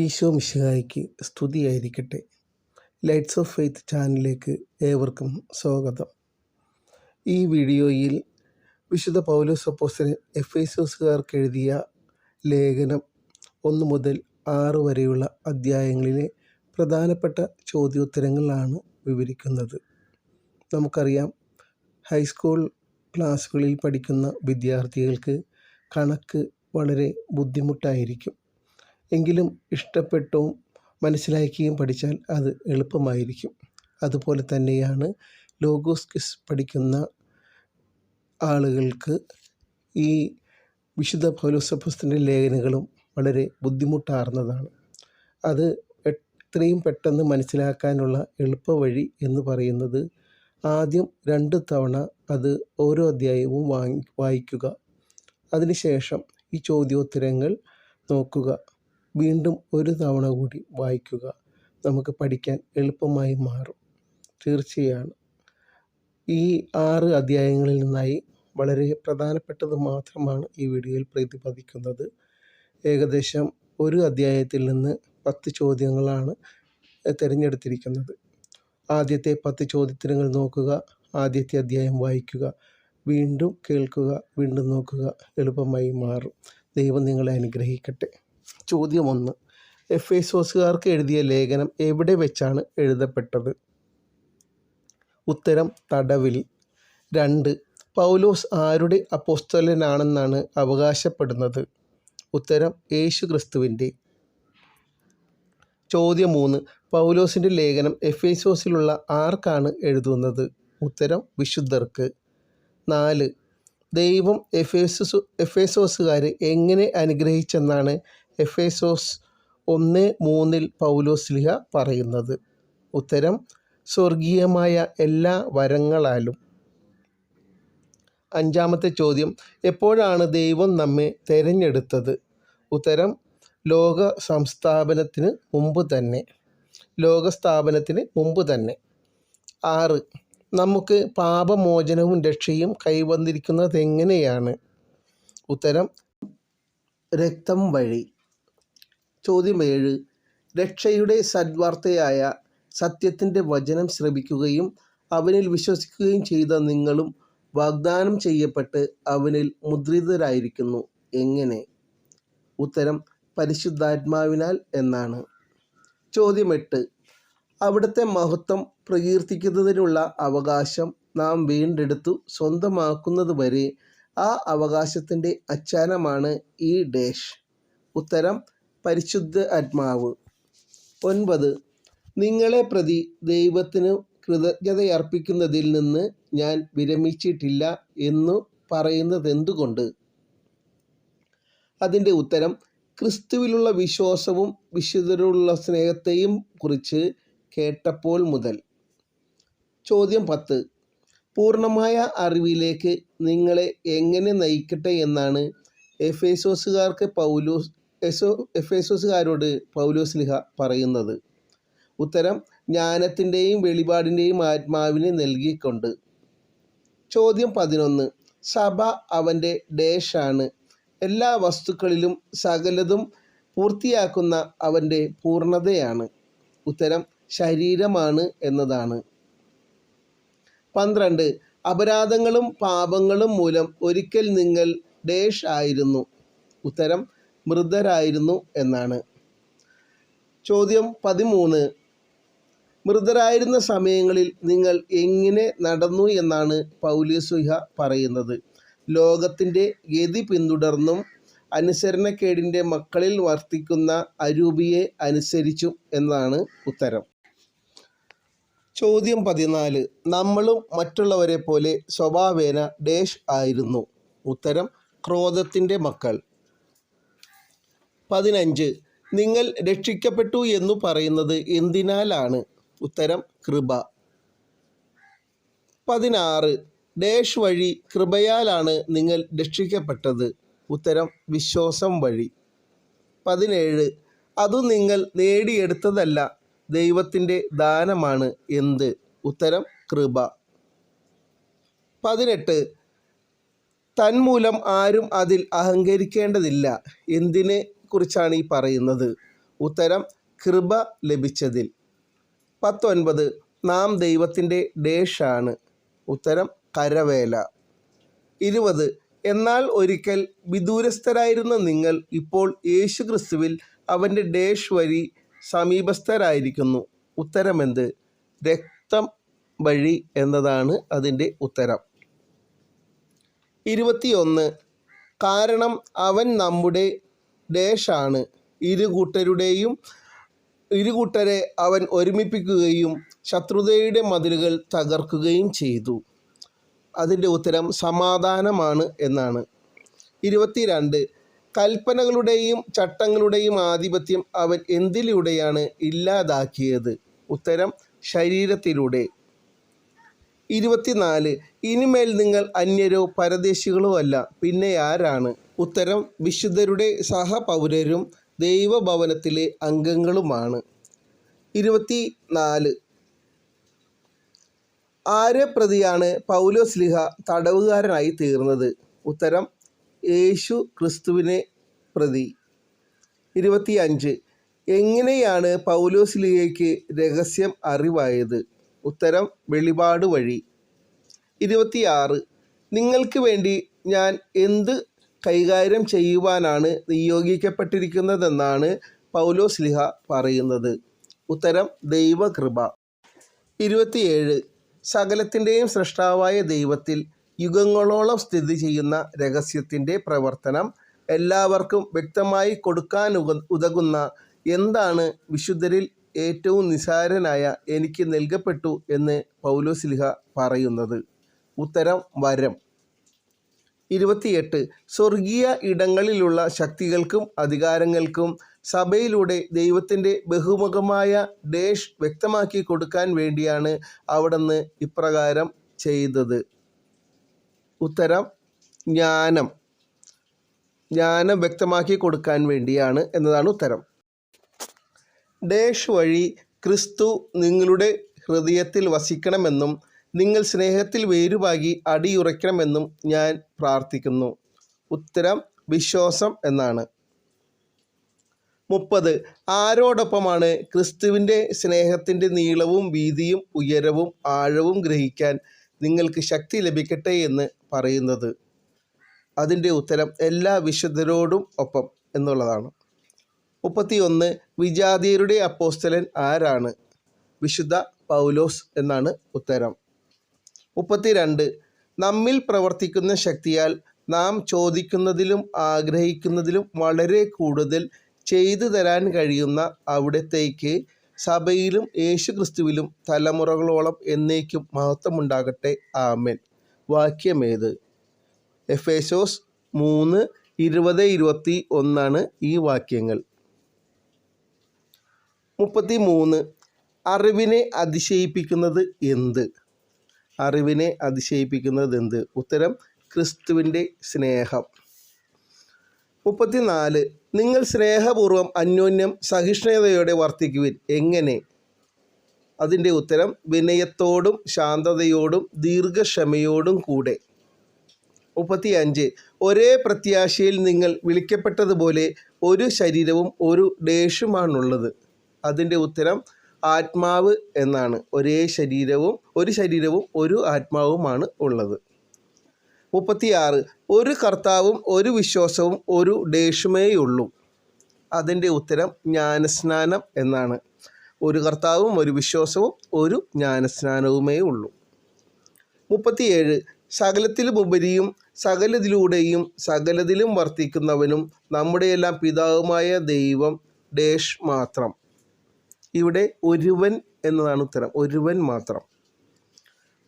ഈശോ മിശിഹായിക്ക് സ്തുതിയായിരിക്കട്ടെ. Lights of faith ചാനലിലേക്ക് ഏവർക്കും സ്വാഗതം. ഈ വീഡിയോയിൽ വിശുദ്ധ പൗലോസ് അപ്പോസ്തലൻ എഫേസോസുകാർക്ക് എഴുതിയ ലേഖനം ഒന്ന് മുതൽ ആറ് വരെയുള്ള അധ്യായങ്ങളിലെ പ്രധാനപ്പെട്ട ചോദ്യോത്തരങ്ങളാണ് വിവരിക്കുന്നത്. നമുക്കറിയാം ഹൈസ്കൂൾ ക്ലാസ്സുകളിൽ പഠിക്കുന്ന വിദ്യാർത്ഥികൾക്ക് കണക്ക് വളരെ ബുദ്ധിമുട്ടായിരിക്കും. എങ്കിലും ഇഷ്ടപ്പെട്ടും മനസ്സിലാക്കിയും പഠിച്ചാൽ അത് എളുപ്പമായിരിക്കും. അതുപോലെ തന്നെയാണ് ലോഗോസ്കിസ് പഠിക്കുന്ന ആളുകൾക്ക് ഈ വിശുദ്ധ പൗലോസഫസ്തിന്റെ ലേഖനങ്ങളും വളരെ ബുദ്ധിമുട്ടാർന്നതാണ്. അത് എത്രയും പെട്ടെന്ന് മനസ്സിലാക്കാനുള്ള എളുപ്പവഴി എന്ന് പറയുന്നത് ആദ്യം രണ്ട് തവണ അത് ഓരോ അധ്യായവും വാങ്ങി വായിക്കുക. അതിനുശേഷം ഈ ചോദ്യോത്തരങ്ങൾ നോക്കുക. വീണ്ടും ഒരു തവണ കൂടി വായിക്കുക നമുക്ക് പഠിക്കാൻ എളുപ്പമായി മാറും. തീർച്ചയാണ്. ഈ ആറ് അധ്യായങ്ങളിൽ നിന്നായി വളരെ പ്രധാനപ്പെട്ടത് മാത്രമാണ് ഈ വീഡിയോയിൽ പ്രതിപാദിക്കുന്നത്. ഏകദേശം ഒരു അധ്യായത്തിൽ നിന്ന് പത്ത് ചോദ്യങ്ങളാണ് തിരഞ്ഞെടുത്തിരിക്കുന്നത്. ആദ്യത്തെ പത്ത് ചോദ്യത്തിനങ്ങൾ നോക്കുക ആദ്യത്തെ അധ്യായം വായിക്കുക വീണ്ടും കേൾക്കുക വീണ്ടും നോക്കുക എളുപ്പമായി മാറും. ദൈവം നിങ്ങളെ അനുഗ്രഹിക്കട്ടെ. ചോദ്യം ഒന്ന് എഫ് എസോസുകാർക്ക് എഴുതിയ ലേഖനം എവിടെ വെച്ചാണ് എഴുതപ്പെട്ടത്? ഉത്തരം തടവിൽ. രണ്ട് പൗലോസ് ആരുടെ അപ്പോസ്തലനാണെന്നാണ് അവകാശപ്പെടുന്നത്? ഉത്തരം യേശു ക്രിസ്തുവിന്റെ ചോദ്യം മൂന്ന് പൗലോസിന്റെ ലേഖനം എഫ് എസോസിലുള്ള ആർക്കാണ് എഴുതുന്നത്? ഉത്തരം വിശുദ്ധർക്ക്. നാല് ദൈവം എഫേസോസ് എഫേസോസുകാരെ എങ്ങനെ അനുഗ്രഹിച്ചെന്നാണ് എഫേസോസ് ഒന്ന് മൂന്നിൽ പൗലോസ്ലിഹ പറയുന്നത്. ഉത്തരം സ്വർഗീയമായ എല്ലാ വരങ്ങളാലും. അഞ്ചാമത്തെ ചോദ്യം എപ്പോഴാണ് ദൈവം നമ്മെ തിരഞ്ഞെടുത്തത്? ഉത്തരം ലോക സംസ്ഥാപനത്തിന് മുമ്പ് തന്നെ. ലോകസ്ഥാപനത്തിന് മുമ്പ് തന്നെ. ആറ് നമുക്ക് പാപമോചനവും രക്ഷയും കൈവന്നിരിക്കുന്നത് എങ്ങനെയാണ്? ഉത്തരം രക്തം വഴി. ചോദ്യം ഏഴ് രക്ഷയുടെ സദ്വാർത്തയായ സത്യത്തിന്റെ വചനം ശ്രമിക്കുകയും അവനിൽ വിശ്വസിക്കുകയും ചെയ്ത നിങ്ങളും വാഗ്ദാനം ചെയ്യപ്പെട്ട് അവനിൽ മുദ്രിതരായിരിക്കുന്നു. എങ്ങനെ? ഉത്തരം പരിശുദ്ധാത്മാവിനാൽ എന്നാണ്. ചോദ്യം എട്ട് അവിടുത്തെ മഹത്വം പ്രകീർത്തിക്കുന്നതിനുള്ള അവകാശം നാം വീണ്ടെടുത്തു സ്വന്തമാക്കുന്നത് വരെ ആ അവകാശത്തിന്റെ അച്ചാനമാണ് ഈ ഡേഷ്. ഉത്തരം പരിശുദ്ധ ആത്മാവ്. ഒൻപത് നിങ്ങളെ പ്രതി ദൈവത്തിന് കൃതജ്ഞതയർപ്പിക്കുന്നതിൽ നിന്ന് ഞാൻ വിരമിച്ചിട്ടില്ല എന്നു പറയുന്നത് എന്തുകൊണ്ട് അതിന്റെ ഉത്തരം ക്രിസ്തുവിലുള്ള വിശ്വാസവും വിശുദ്ധരുള്ള സ്നേഹത്തെയും കുറിച്ച് കേട്ടപ്പോൾ മുതൽ. ചോദ്യം പത്ത് പൂർണമായ അറിവിലേക്ക് നിങ്ങളെ എങ്ങനെ നയിക്കട്ടെ എന്നാണ് എഫേസോസുകാർക്ക് പൗലോസ് എസോ എഫേസോസുകാരോട് പൗലോസ്ലിഹ പറയുന്നത് ഉത്തരം ജ്ഞാനത്തിന്റെയും വെളിപാടിന്റെയും ആത്മാവിനെ നൽകിക്കൊണ്ട്. ചോദ്യം പതിനൊന്ന് സഭ അവന്റെ ഡേഷാണ്. എല്ലാ വസ്തുക്കളിലും സകലതും പൂർത്തിയാക്കുന്ന അവന്റെ പൂർണതയാണ്. ഉത്തരം ശരീരമാണ് എന്നതാണ്. പന്ത്രണ്ട് അപരാധങ്ങളും പാപങ്ങളും മൂലം ഒരിക്കൽ നിങ്ങൾ ഡേഷ് ആയിരുന്നു. ഉത്തരം മൃതരായിരുന്നു എന്നാണ്. ചോദ്യം പതിമൂന്ന്. മൃതരായിരുന്ന സമയങ്ങളിൽ നിങ്ങൾ എങ്ങനെ നടന്നു എന്നാണ് പൗലീസുഹ പറയുന്നത്. ലോകത്തിന്റെ ഗതി പിന്തുടർന്നും അനുസരണക്കേടിന്റെ മക്കളിൽ വർത്തിക്കുന്ന അരൂപിയെ അനുസരിച്ചും എന്നാണ് ഉത്തരം. ചോദ്യം പതിനാല്. നമ്മളും മറ്റുള്ളവരെ പോലെ സ്വഭാവേന ഡേഷ് ആയിരുന്നു. ഉത്തരം ക്രോധത്തിന്റെ മക്കൾ. പതിനഞ്ച്. നിങ്ങൾ രക്ഷിക്കപ്പെട്ടു എന്നു പറയുന്നത് എന്തിനാലാണ്? ഉത്തരം കൃപ. പതിനാറ്. ഡേഷ് വഴി കൃപയാലാണ് നിങ്ങൾ രക്ഷിക്കപ്പെട്ടത്. ഉത്തരം വിശ്വാസം വഴി. പതിനേഴ്. അത് നിങ്ങൾ നേടിയെടുത്തതല്ല ദൈവത്തിന്റെ ദാനമാണ് എന്ത്? ഉത്തരം കൃപ. പതിനെട്ട്. തന്മൂലം ആരും അതിൽ അഹങ്കരിക്കേണ്ടതില്ല. എന്തിനെ? കുറിച്ചാണ് ഈ പറയുന്നത്. ഉത്തരം കൃപ ലഭിച്ചതിൽ. പത്തൊൻപത് നാം ദൈവത്തിന്റെ ഡേഷാണ് ഉത്തരം കരവേല. ഇരുപത് എന്നാൽ ഒരിക്കൽ വിദൂരസ്ഥരായിരുന്ന നിങ്ങൾ ഇപ്പോൾ യേശു ക്രിസ്തുവിൽ അവന്റെ ഡേഷ് വഴി സമീപസ്ഥരായിരിക്കുന്നു. ഉത്തരമെന്ത് രക്തം വഴി എന്നതാണ് അതിന്റെ ഉത്തരം. ഇരുപത്തിയൊന്ന് കാരണം അവൻ നമ്മുടെ ഡേഷാണ് ഇരു കൂട്ടരുടെയും ഇരു കൂട്ടരെ അവൻ ഒരുമിപ്പിക്കുകയും ശത്രുതയുടെ മതിലുകൾ തകർക്കുകയും ചെയ്തു. അതിന്റെ ഉത്തരം സമാധാനമാണ് എന്നാണ്. ഇരുപത്തിരണ്ട്. കൽപ്പനകളുടെയും ചട്ടങ്ങളുടെയും ആധിപത്യം അവൻ എന്തിലൂടെയാണ് ഇല്ലാതാക്കിയത്? ഉത്തരം ശരീരത്തിലൂടെ. ഇരുപത്തിനാല്. ഇനിമേൽ നിങ്ങൾ അന്യരോ പരദേശികളോ അല്ല. പിന്നെ ആരാണ്? ഉത്തരം വിശുദ്ധരുടെ സഹപൗരരും ദൈവഭവനത്തിലെ അംഗങ്ങളുമാണ്. ഇരുപത്തി നാല് ആരെ പ്രതിയാണ് പൗലോസ്ലിഹ തടവുകാരനായി തീർന്നത്. ഉത്തരം യേശു ക്രിസ്തുവിനെ പ്രതി. ഇരുപത്തി അഞ്ച് എങ്ങനെയാണ് പൗലോസ്ലിഹയ്ക്ക് രഹസ്യം അറിവായത്? ഉത്തരം വെളിപാട് വഴി. ഇരുപത്തിയാറ്. നിങ്ങൾക്ക് വേണ്ടി ഞാൻ എന്ത് കൈകാര്യം ചെയ്യുവാനാണ് നിയോഗിക്കപ്പെട്ടിരിക്കുന്നതെന്നാണ് പൗലോസ്ലിഹ പറയുന്നത്. ഉത്തരം ദൈവകൃപ. ഇരുപത്തിയേഴ് സകലത്തിന്റെയും സൃഷ്ടാവായ ദൈവത്തിൽ യുഗങ്ങളോളം സ്ഥിതി ചെയ്യുന്ന രഹസ്യത്തിന്റെ പ്രവർത്തനം എല്ലാവർക്കും വ്യക്തമായി കൊടുക്കാൻ ഉതകുന്ന എന്താണ് വിശുദ്ധരിൽ ഏറ്റവും നിസാരനായ എനിക്ക് നൽകപ്പെട്ടു എന്ന് പൗലോസ്ലിഹ പറയുന്നത്. ഉത്തരം വരം. ഇരുപത്തിയെട്ട് സ്വർഗീയ ഇടങ്ങളിലുള്ള ശക്തികൾക്കും അധികാരങ്ങൾക്കും സഭയിലൂടെ ദൈവത്തിന്റെ ബഹുമുഖമായ ഡേഷ് വ്യക്തമാക്കി കൊടുക്കാൻ വേണ്ടിയാണ് അവിടുന്ന് ഇപ്രകാരം ചെയ്തത്. ഉത്തരം ജ്ഞാനം. ജ്ഞാനം വ്യക്തമാക്കി കൊടുക്കാൻ വേണ്ടിയാണ് എന്നതാണ് ഉത്തരം. ഡേഷ് വഴി ക്രിസ്തു നിങ്ങളുടെ ഹൃദയത്തിൽ വസിക്കണമെന്നും നിങ്ങൾ സ്നേഹത്തിൽ വേരുപാകി അടിയുറയ്ക്കണമെന്നും ഞാൻ പ്രാർത്ഥിക്കുന്നു. ഉത്തരം വിശ്വാസം എന്നാണ്. മുപ്പത് ആരോടൊപ്പമാണ് ക്രിസ്തുവിന്റെ സ്നേഹത്തിന്റെ നീളവും വീതിയും ഉയരവും ആഴവും ഗ്രഹിക്കാൻ നിങ്ങൾക്ക് ശക്തി ലഭിക്കട്ടെ എന്ന് പറയുന്നത്. അതിന്റെ ഉത്തരം എല്ലാ വിശുദ്ധരോടും ഒപ്പം എന്നുള്ളതാണ്. മുപ്പത്തിയൊന്ന് വിജാതിയരുടെ അപ്പോസ്തലൻ ആരാണ്? വിശുദ്ധ പൗലോസ് എന്നാണ് ഉത്തരം. മുപ്പത്തിരണ്ട്. നമ്മിൽ പ്രവർത്തിക്കുന്ന ശക്തിയാൽ നാം ചോദിക്കുന്നതിലും ആഗ്രഹിക്കുന്നതിലും വളരെ കൂടുതൽ ചെയ്തു തരാൻ കഴിയുന്ന അവിടത്തേക്ക് സഭയിലും യേശുക്രിസ്തുവിലും തലമുറകളോളം എന്നേക്കും മഹത്വമുണ്ടാകട്ടെ. ആമേൻ. വാക്യമേത് എഫേസോസ് മൂന്ന് ഇരുപത് ഇരുപത്തി ഒന്നാണ് ഈ വാക്യങ്ങൾ. മുപ്പത്തി മൂന്ന് അറിവിനെ അതിശയിപ്പിക്കുന്നത് എന്ത്? അറിവിനെ അതിശയിപ്പിക്കുന്നത് എന്ത് ഉത്തരം ക്രിസ്തുവിന്റെ സ്നേഹം. മുപ്പത്തിനാല് നിങ്ങൾ സ്നേഹപൂർവം അന്യോന്യം സഹിഷ്ണുതയോടെ വർത്തിക്കുവിൻ. എങ്ങനെ? അതിന്റെ ഉത്തരം വിനയത്തോടും ശാന്തതയോടും ദീർഘക്ഷമയോടും കൂടെ. മുപ്പത്തിയഞ്ച് ഒരേ പ്രത്യാശയിൽ നിങ്ങൾ വിളിക്കപ്പെട്ടതുപോലെ ഒരു ശരീരവും ഒരു ദേഷ്യമാണുള്ളത് അതിന്റെ ഉത്തരം ആത്മാവ് എന്നാണ്. ഒരേ ശരീരവും ഒരു ശരീരവും ഒരു ആത്മാവുമാണ് ഉള്ളത്. മുപ്പത്തിയാറ്. ഒരു കർത്താവും ഒരു വിശ്വാസവും ഒരു ഡേഷുമേയുള്ളൂ അതിന്റെ ഉത്തരം ജ്ഞാനസ്നാനം എന്നാണ്. ഒരു കർത്താവും ഒരു വിശ്വാസവും ഒരു ജ്ഞാനസ്നാനവുമേ ഉള്ളൂ മുപ്പത്തിയേഴ്. സകലത്തിലും ഉപരിയും സകലതിലൂടെയും സകലതിലും വർത്തിക്കുന്നവനും നമ്മുടെയെല്ലാം പിതാവുമായ ദൈവം ഡേഷ് മാത്രം. ഇവിടെ ഒരുവൻ എന്നതാണ് ഉത്തരം. ഒരുവൻ മാത്രം.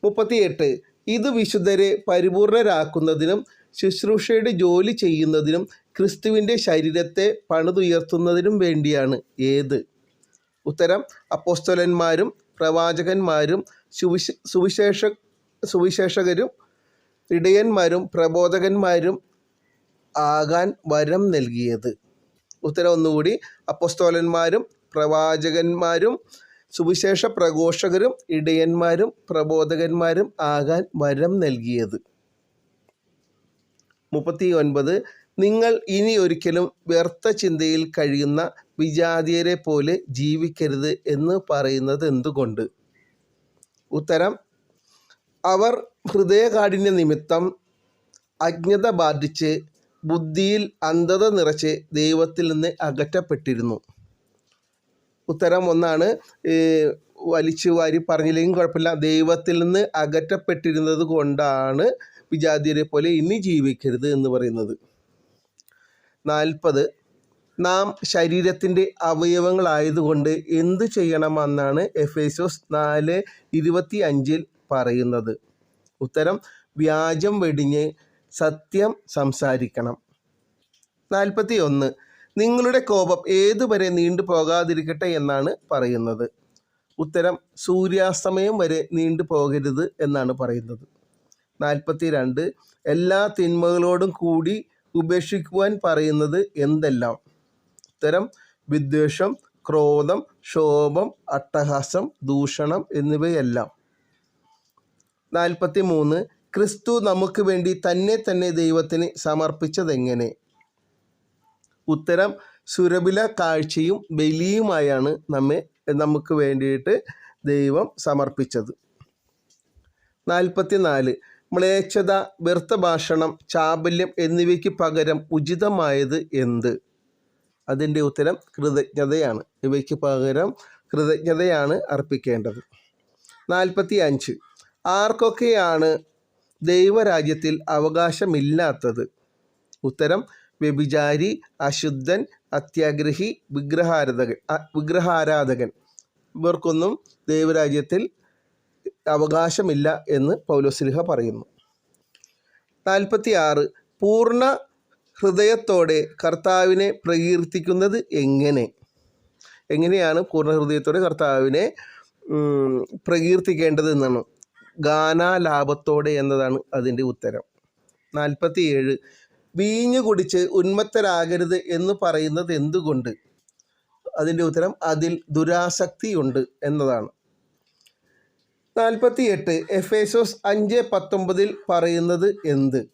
മുപ്പത്തിയെട്ട്. ഇത് വിശുദ്ധരെ പരിപൂർണരാക്കുന്നതിനും ശുശ്രൂഷയുടെ ജോലി ചെയ്യുന്നതിനും ക്രിസ്തുവിന്റെ ശരീരത്തെ പണിതുയർത്തുന്നതിനും വേണ്ടിയാണ് ഏത്? ഉത്തരം അപ്പോസ്തലന്മാരും പ്രവാചകന്മാരും സുവിശ സുവിശേഷ സുവിശേഷകരും ഇടയന്മാരും പ്രബോധകന്മാരും ആകാൻ വരം നൽകിയത്. ഉത്തരം ഒന്നുകൂടി അപ്പോസ്തോലന്മാരും പ്രവാചകന്മാരും സുവിശേഷ പ്രഘോഷകരും ഇടയന്മാരും പ്രബോധകന്മാരും ആകാൻ വരം നൽകിയത്. മുപ്പത്തി ഒൻപത് നിങ്ങൾ ഇനി ഒരിക്കലും വ്യർത്ഥ ചിന്തയിൽ കഴിയുന്ന വിജാതിയരെ പോലെ ജീവിക്കരുത് എന്ന് പറയുന്നത് എന്തുകൊണ്ട്? ഉത്തരം അവർ ഹൃദയകാഠിന്യ നിമിത്തം അജ്ഞത ബാധിച്ച് ബുദ്ധിയിൽ അന്ധത നിറച്ച് ദൈവത്തിൽ നിന്ന് അകറ്റപ്പെട്ടിരുന്നു. ഉത്തരം ഒന്നാണ് വലിച്ചു വാരി പറഞ്ഞില്ലെങ്കിൽ കുഴപ്പമില്ല. ദൈവത്തിൽ നിന്ന് അകറ്റപ്പെട്ടിരുന്നത് കൊണ്ടാണ് വിജാതിയരെ പോലെ ഇനി ജീവിക്കരുത് എന്ന് പറയുന്നത്. നാൽപ്പത് നാം ശരീരത്തിന്റെ അവയവങ്ങളായതുകൊണ്ട് എന്ത് ചെയ്യണമെന്നാണ് എഫേസോസ് നാല് ഇരുപത്തി അഞ്ചിൽ പറയുന്നത്. ഉത്തരം വ്യാജം വെടിഞ്ഞ് സത്യം സംസാരിക്കണം. നാൽപ്പത്തി ഒന്ന് നിങ്ങളുടെ കോപം ഏതുവരെ നീണ്ടു പോകാതിരിക്കട്ടെ എന്നാണ് പറയുന്നത്. ഉത്തരം സൂര്യാസ്തമയം വരെ നീണ്ടു പോകരുത് എന്നാണ് പറയുന്നത്. നാൽപ്പത്തി രണ്ട് എല്ലാ തിന്മകളോടും കൂടി ഉപേക്ഷിക്കുവാൻ പറയുന്നത് എന്തെല്ലാം? ഉത്തരം വിദ്വേഷം ക്രോധം ക്ഷോഭം അട്ടഹാസം ദൂഷണം എന്നിവയെല്ലാം. നാൽപ്പത്തി മൂന്ന് ക്രിസ്തു നമുക്ക് വേണ്ടി തന്നെ തന്നെ ദൈവത്തിന് സമർപ്പിച്ചതെങ്ങനെ? ഉത്തരം സുരഭില കാഴ്ചയും ബലിയുമായാണ് നമ്മെ നമുക്ക് വേണ്ടിയിട്ട് ദൈവം സമർപ്പിച്ചത്. നാൽപ്പത്തി നാല് മ്ലേച്ഛത വ്യർത്ഥ ഭാഷണം ചാബല്യം എന്നിവയ്ക്ക് പകരം ഉചിതമായത് എന്ത്? അതിന്റെ ഉത്തരം കൃതജ്ഞതയാണ്. ഇവയ്ക്ക് പകരം കൃതജ്ഞതയാണ് അർപ്പിക്കേണ്ടത്. നാൽപ്പത്തി അഞ്ച് ആർക്കൊക്കെയാണ് ദൈവരാജ്യത്തിൽ അവകാശമില്ലാത്തത്? ഉത്തരം വ്യഭിചാരി അശുദ്ധൻ അത്യാഗ്രഹി വിഗ്രഹാരാധകൻ വിഗ്രഹാരാധകൻ. ഇവർക്കൊന്നും ദൈവരാജ്യത്തിൽ അവകാശമില്ല എന്ന് പൗലോസ്ലിഹ പറയുന്നു. നാൽപ്പത്തി ആറ് പൂർണ ഹൃദയത്തോടെ കർത്താവിനെ പ്രകീർത്തിക്കുന്നത് എങ്ങനെ? എങ്ങനെയാണ് പൂർണ ഹൃദയത്തോടെ കർത്താവിനെ പ്രകീർത്തിക്കേണ്ടത് എന്നാണ്? ഗാനാലാപത്തോടെ എന്നതാണ് അതിന്റെ ഉത്തരം. നാൽപ്പത്തി ഏഴ് വീഞ്ഞു കുടിച്ച് ഉന്മത്തരാകരുത് എന്ന് പറയുന്നത് എന്തുകൊണ്ട്? അതിന്റെ ഉത്തരം അതിൽ ദുരാസക്തിയുണ്ട് എന്നതാണ്. നാൽപ്പത്തി എട്ട് എഫേസോസ് അഞ്ച് പത്തൊമ്പതിൽ പറയുന്നത് എന്ത്?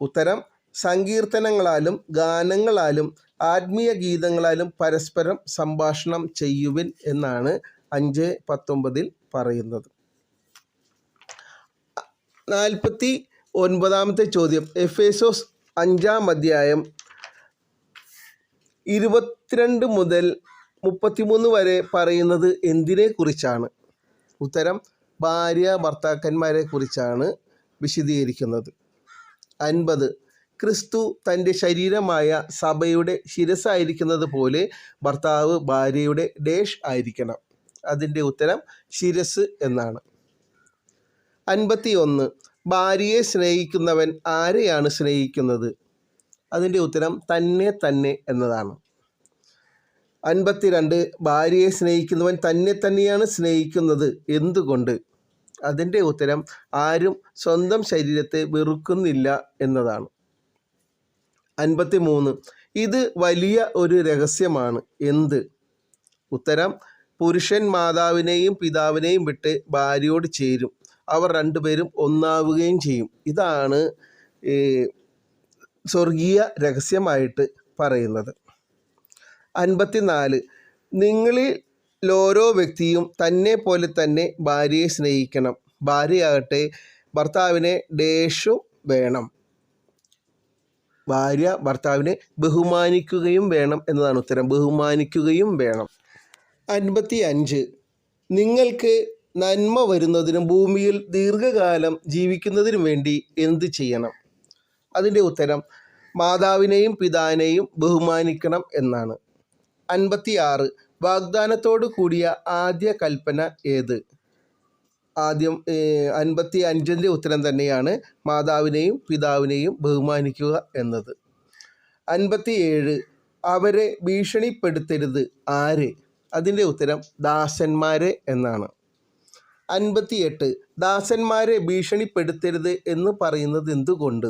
ഉത്തരം സങ്കീർത്തനങ്ങളാലും ഗാനങ്ങളാലും ആത്മീയ ഗീതങ്ങളാലും പരസ്പരം സംഭാഷണം ചെയ്യുവിൻ എന്നാണ് അഞ്ച് പത്തൊമ്പതിൽ പറയുന്നത്. നാൽപ്പത്തി ഒൻപതാമത്തെ ചോദ്യം. എഫേസോസ് അഞ്ചാം അധ്യായം ഇരുപത്തിരണ്ട് മുതൽ മുപ്പത്തിമൂന്ന് വരെ പറയുന്നത് എന്തിനെ കുറിച്ചാണ് ഉത്തരം ഭാര്യ ഭർത്താക്കന്മാരെ കുറിച്ചാണ് വിശദീകരിക്കുന്നത്. അൻപത്. ക്രിസ്തു തന്റെ ശരീരമായ സഭയുടെ ശിരസായിരിക്കുന്നത് പോലെ ഭർത്താവ് ഭാര്യയുടെ ഡേഷ് ആയിരിക്കണം. അതിന്റെ ഉത്തരം ശിരസ് എന്നാണ്. അൻപത്തി ഒന്ന് ഭാര്യയെ സ്നേഹിക്കുന്നവൻ ആരെയാണ് സ്നേഹിക്കുന്നത്? അതിന്റെ ഉത്തരം തന്നെ തന്നെ എന്നതാണ്. അൻപത്തിരണ്ട് ഭാര്യയെ സ്നേഹിക്കുന്നവൻ തന്നെ തന്നെയാണ് സ്നേഹിക്കുന്നത് എന്തുകൊണ്ട്? അതിന്റെ ഉത്തരം ആരും സ്വന്തം ശരീരത്തെ വെറുക്കുന്നില്ല എന്നതാണ്. അൻപത്തി മൂന്ന് ഇത് വലിയ ഒരു രഹസ്യമാണ്. എന്ത്? ഉത്തരം പുരുഷൻ മാതാവിനെയും പിതാവിനെയും വിട്ട് ഭാര്യയോട് ചേരും. അവർ രണ്ടുപേരും ഒന്നാവുകയും ചെയ്യും. ഇതാണ് ഈ സ്വർഗീയ രഹസ്യമായിട്ട് പറയുന്നത്. അൻപത്തിനാല്. നിങ്ങളിൽ ഓരോ വ്യക്തിയും തന്നെ പോലെ തന്നെ ഭാര്യയെ സ്നേഹിക്കണം. ഭാര്യയാകട്ടെ ഭർത്താവിനെ ദേഷ്യം വേണം. ഭാര്യ ഭർത്താവിനെ ബഹുമാനിക്കുകയും വേണം എന്നതാണ് ഉത്തരം. ബഹുമാനിക്കുകയും വേണം. അൻപത്തി അഞ്ച് നിങ്ങൾക്ക് നന്മ വരുന്നതിനും ഭൂമിയിൽ ദീർഘകാലം ജീവിക്കുന്നതിനും വേണ്ടി എന്ത് ചെയ്യണം? അതിന്റെ ഉത്തരം മാതാവിനെയും പിതാവിനെയും ബഹുമാനിക്കണം എന്നാണ്. അൻപത്തി ആറ് വാഗ്ദാനത്തോടു കൂടിയ ആദ്യ കൽപ്പന ഏത്? ആദ്യം അൻപത്തി അഞ്ചിന്റെ ഉത്തരം തന്നെയാണ് മാതാവിനെയും പിതാവിനെയും ബഹുമാനിക്കുക എന്നത്. അൻപത്തി ഏഴ് അവരെ ഭീഷണിപ്പെടുത്തരുത് ആര്? അതിന്റെ ഉത്തരം ദാസന്മാരെ എന്നാണ്. അൻപത്തിയെട്ട്. ദാസന്മാരെ ഭീഷണിപ്പെടുത്തരുത് എന്ന് പറയുന്നത് എന്തുകൊണ്ട്?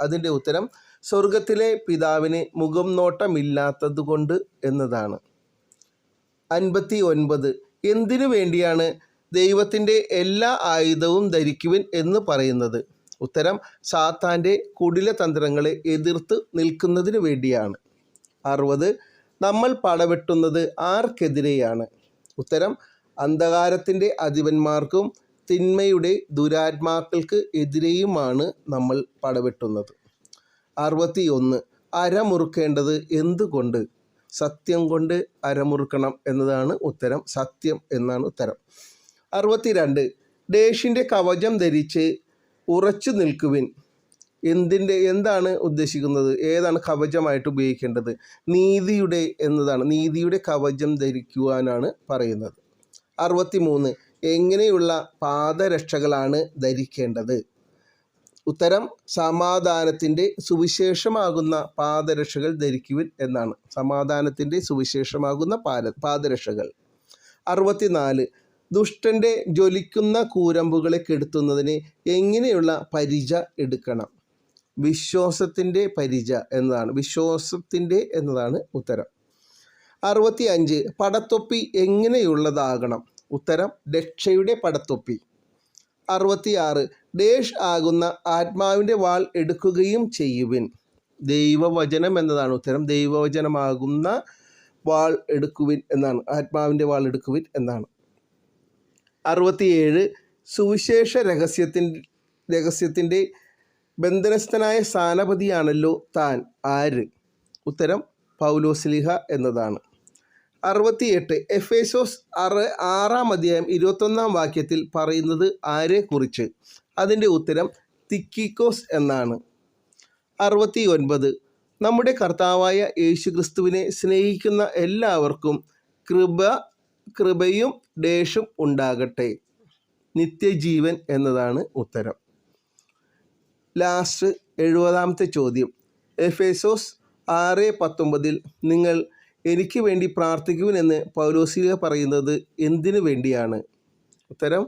അതിന്റെ ഉത്തരം സ്വർഗത്തിലെ പിതാവിന് മുഖം നോട്ടമില്ലാത്തത് കൊണ്ട് എന്നതാണ്. അൻപത്തി ഒൻപത് എന്തിനു വേണ്ടിയാണ് ദൈവത്തിന്റെ എല്ലാ ആയുധവും ധരിക്കുവൻ എന്ന് പറയുന്നത്? ഉത്തരം സാത്താന്റെ കുടില തന്ത്രങ്ങളെ എതിർത്ത് നിൽക്കുന്നതിന് വേണ്ടിയാണ്. അറുപത്. നമ്മൾ പടവെട്ടുന്നത് ആർക്കെതിരെയാണ്? ഉത്തരം അന്ധകാരത്തിന്റെ അധിപന്മാർക്കും തിന്മയുടെ ദുരാത്മാക്കൾക്ക് എതിരെയുമാണ് നമ്മൾ പടവെട്ടുന്നത്. അറുപത്തി ഒന്ന് അരമുറുക്കേണ്ടത് എന്തുകൊണ്ട്? സത്യം കൊണ്ട് അരമുറുക്കണം എന്നതാണ് ഉത്തരം. സത്യം എന്നാണ് ഉത്തരം. അറുപത്തിരണ്ട്. ഡേഷിന്റെ കവചം ധരിച്ച് ഉറച്ചു നിൽക്കുവിൻ. എന്തിന്റെ എന്താണ് ഉദ്ദേശിക്കുന്നത്? ഏതാണ് കവചമായിട്ട് ഉപയോഗിക്കേണ്ടത്? നീതിയുടെ എന്നതാണ്. നീതിയുടെ കവചം ധരിക്കുവാനാണ് പറയുന്നത്. അറുപത്തി മൂന്ന് എങ്ങനെയുള്ള പാദരക്ഷകളാണ് ധരിക്കേണ്ടത്? ഉത്തരം സമാധാനത്തിന്റെ സുവിശേഷമാകുന്ന പാദരക്ഷകൾ ധരിക്കുവിൻ എന്നാണ്. സമാധാനത്തിന്റെ സുവിശേഷമാകുന്ന പാല പാദരക്ഷകൾ. അറുപത്തിനാല്. ദുഷ്ടന്റെ ജ്വലിക്കുന്ന കൂരമ്പുകളെ കെടുത്തുന്നതിന് എങ്ങനെയുള്ള പരിച എടുക്കണം? വിശ്വാസത്തിന്റെ പരിച എന്നതാണ്. വിശ്വാസത്തിന്റെ എന്നതാണ് ഉത്തരം. അറുപത്തി അഞ്ച് പടത്തൊപ്പി എങ്ങനെയുള്ളതാകണം? ഉത്തരം രക്ഷയുടെ പടത്തൊപ്പി. അറുപത്തിയാറ്. ഡേഷ് ആകുന്ന ആത്മാവിന്റെ വാൾ എടുക്കുകയും ചെയ്യുവിൻ. ദൈവവചനം എന്നതാണ് ഉത്തരം. ദൈവവചനമാകുന്ന വാൾ എടുക്കുവിൻ എന്നാണ്. ആത്മാവിന്റെ വാൾ എടുക്കുവിൻ എന്നാണ്. അറുപത്തിയേഴ്. സുവിശേഷ രഹസ്യത്തിൻ രഹസ്യത്തിന്റെ ബന്ധനസ്ഥനായ സ്ഥാനപതിയാണല്ലോ താൻ. ആര്? ഉത്തരം പൗലോസ്ലിഹ എന്നതാണ്. അറുപത്തിയെട്ട് എഫേസോസ് അറ് ആറാം അധ്യായം ഇരുപത്തൊന്നാം വാക്യത്തിൽ പറയുന്നത് ആരെക്കുറിച്ച്? അതിന്റെ ഉത്തരം തിക്കിക്കോസ് എന്നാണ്. അറുപത്തി ഒൻപത് നമ്മുടെ കർത്താവായ യേശുക്രിസ്തുവിനെ സ്നേഹിക്കുന്ന എല്ലാവർക്കും കൃപ കൃപയും ഡേഷും ഉണ്ടാകട്ടെ. നിത്യജീവൻ എന്നതാണ് ഉത്തരം. ലാസ്റ്റ് എഴുപതാമത്തെ ചോദ്യം. എഫേസോസ് ആറ് പത്തൊമ്പതിൽ നിങ്ങൾ എനിക്ക് വേണ്ടി പ്രാർത്ഥിക്കുവിനെന്ന് പൗലോസിക പറയുന്നത് എന്തിനു വേണ്ടിയാണ്? ഉത്തരം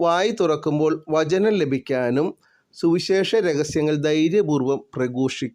വായി തുറക്കുമ്പോൾ വചനം ലഭിക്കാനും സുവിശേഷ രഹസ്യങ്ങൾ ധൈര്യപൂർവം പ്രഘോഷി